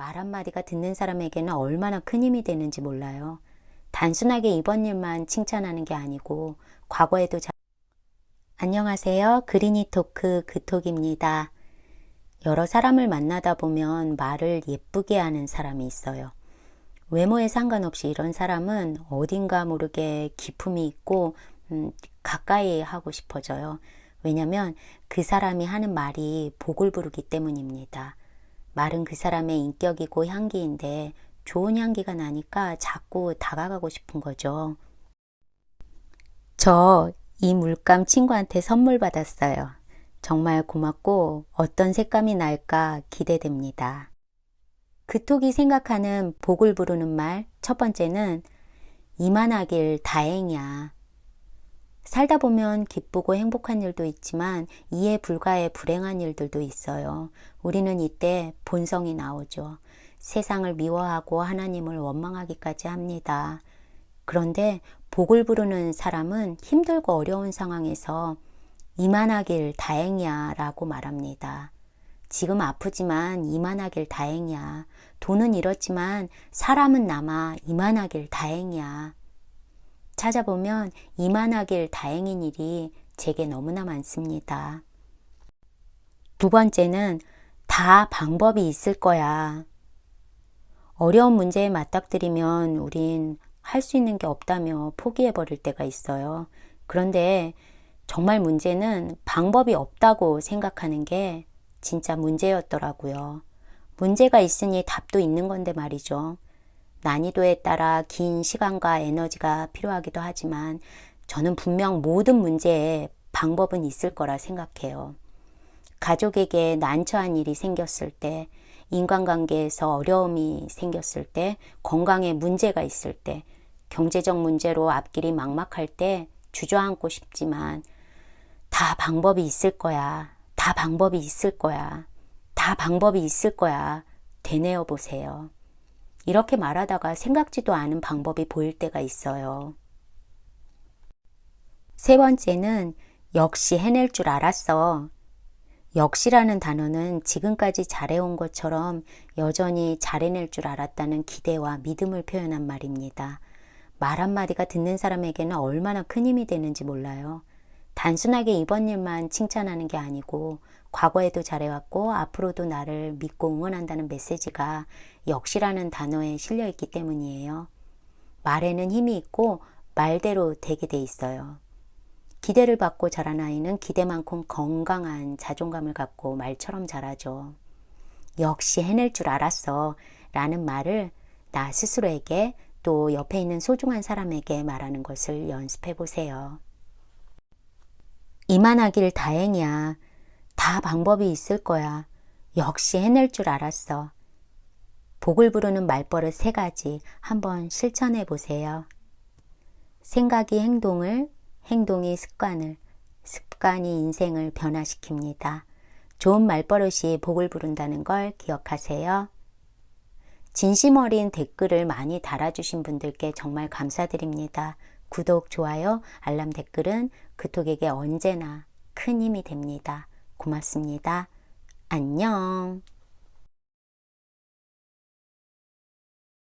말 한마디가 듣는 사람에게는 얼마나 큰 힘이 되는지 몰라요. 단순하게 이번 일만 칭찬하는 게 아니고 과거에도 자... 안녕하세요. 그린이 토크 그톡입니다. 여러 사람을 만나다 보면 말을 예쁘게 하는 사람이 있어요. 외모에 상관없이 이런 사람은 어딘가 모르게 기품이 있고 음, 가까이 하고 싶어져요. 왜냐면 그 사람이 하는 말이 복을 부르기 때문입니다. 말은 그 사람의 인격이고 향기인데 좋은 향기가 나니까 자꾸 다가가고 싶은 거죠. 저 이 물감 친구한테 선물 받았어요. 정말 고맙고 어떤 색감이 날까 기대됩니다. 그톡이 생각하는 복을 부르는 말 첫 번째는 이만하길 다행이야. 살다 보면 기쁘고 행복한 일도 있지만 이해 불가의 불행한 일들도 있어요. 우리는 이때 본성이 나오죠. 세상을 미워하고 하나님을 원망하기까지 합니다. 그런데 복을 부르는 사람은 힘들고 어려운 상황에서 이만하길 다행이야 라고 말합니다. 지금 아프지만 이만하길 다행이야. 돈은 잃었지만 사람은 남아 이만하길 다행이야. 찾아보면 이만하길 다행인 일이 제게 너무나 많습니다. 두 번째는 다 방법이 있을 거야. 어려운 문제에 맞닥뜨리면 우린 할 수 있는 게 없다며 포기해버릴 때가 있어요. 그런데 정말 문제는 방법이 없다고 생각하는 게 진짜 문제였더라고요. 문제가 있으니 답도 있는 건데 말이죠. 난이도에 따라 긴 시간과 에너지가 필요하기도 하지만 저는 분명 모든 문제에 방법은 있을 거라 생각해요. 가족에게 난처한 일이 생겼을 때, 인간관계에서 어려움이 생겼을 때, 건강에 문제가 있을 때, 경제적 문제로 앞길이 막막할 때 주저앉고 싶지만 다 방법이 있을 거야. 다 방법이 있을 거야. 다 방법이 있을 거야. 되뇌어 보세요. 이렇게 말하다가 생각지도 않은 방법이 보일 때가 있어요. 세 번째는 역시 해낼 줄 알았어. 역시라는 단어는 지금까지 잘해온 것처럼 여전히 잘해낼 줄 알았다는 기대와 믿음을 표현한 말입니다. 말 한마디가 듣는 사람에게는 얼마나 큰 힘이 되는지 몰라요. 단순하게 이번 일만 칭찬하는 게 아니고 과거에도 잘해왔고 앞으로도 나를 믿고 응원한다는 메시지가 역시라는 단어에 실려 있기 때문이에요. 말에는 힘이 있고 말대로 되게 돼 있어요. 기대를 받고 자란 아이는 기대만큼 건강한 자존감을 갖고 말처럼 자라죠. 역시 해낼 줄 알았어. 라는 말을 나 스스로에게 또 옆에 있는 소중한 사람에게 말하는 것을 연습해 보세요. 이만하길 다행이야. 다 방법이 있을 거야. 역시 해낼 줄 알았어. 복을 부르는 말버릇 세 가지 한번 실천해 보세요. 생각이 행동을, 행동이 습관을, 습관이 인생을 변화시킵니다. 좋은 말버릇이 복을 부른다는 걸 기억하세요. 진심 어린 댓글을 많이 달아주신 분들께 정말 감사드립니다. 구독, 좋아요, 알람 댓글은 그톡에게 언제나 큰 힘이 됩니다. 고맙습니다. 안녕.